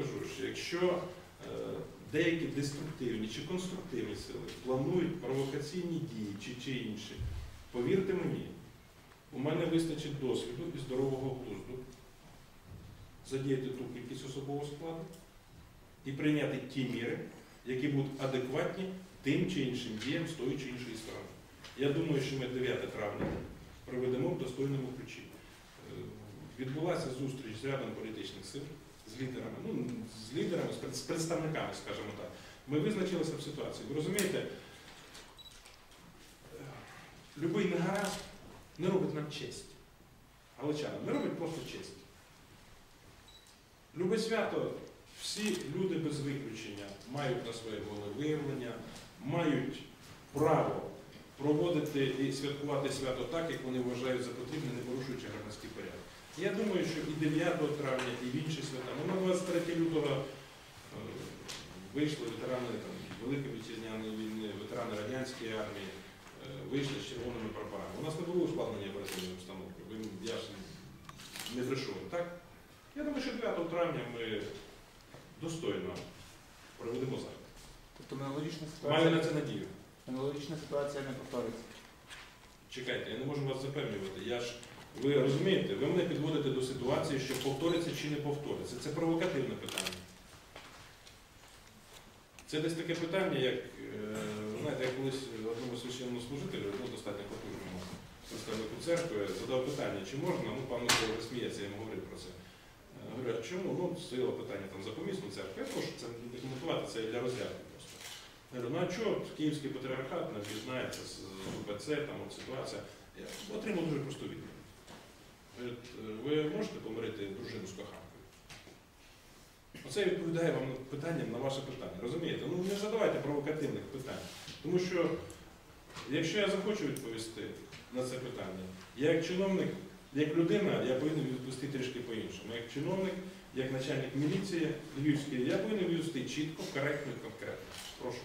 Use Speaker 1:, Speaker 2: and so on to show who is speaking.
Speaker 1: скажу, що якщо е, деякі деструктивні чи конструктивні сили планують провокаційні дії чи, чи інші, повірте мені, у мене вистачить досвіду і здорового глузду задіяти ту кількість особового складу і прийняти ті міри, які будуть адекватні тим чи іншим діям з тої чи іншої сторони. Я думаю, що ми 9 травня проведемо в достойному ключі. Е, Відбулася зустріч з рядом політичних сил, з лідерами, ну, з лідерами, з представниками, скажімо так. Ми визначилися в ситуації. Ви розумієте, е, любий негаразд не робить нам честь. Галичанам не робить просто честь. Любе свято, всі люди без виключення мають на своє волевиявлення, мають право проводити і святкувати свято так, як вони вважають за потрібне, не порушуючи громадський порядок. Я думаю, що і 9 травня, і в інші свята, ну на 23 лютого е, вийшли ветерани там, Великої вітчизняної війни, ветерани радянської армії, е, вийшли з червоними прапорами. У нас не було ускладнення оперативної обстановки. Я ж не брешу, так? Я думаю, що 9 травня ми достойно проведемо захід.
Speaker 2: Тобто аналогічна
Speaker 1: Маю на це надію.
Speaker 2: аналогічна ситуація не повториться.
Speaker 1: Чекайте, я не можу вас запевнювати. Я ж, ви розумієте, ви мене підводите до ситуації, що повториться чи не повториться. Це провокативне питання. Це десь таке питання, як, е, знаєте, я колись одному священному служителю, ну, достатньо потужному представнику церкви, задав питання, чи можна, ну, пан Микола розсміється, я йому говорив про це. Е, Говорю, а чому? Ну, стояло питання там за помісну церкву. Я прошу це не коментувати, це для розрядки просто. Я говорю, ну а чого київський патріархат не об'єднається з УПЦ, там от ситуація. Я отримав Оце відповідає вам питанням на ваше питання. Розумієте? Ну не задавайте провокативних питань. Тому що, якщо я захочу відповісти на це питання, я як чиновник, як людина, я повинен відповісти трішки по-іншому. Як чиновник, як начальник міліції Львівської, я повинен відповісти чітко, коректно і конкретно. Прошу.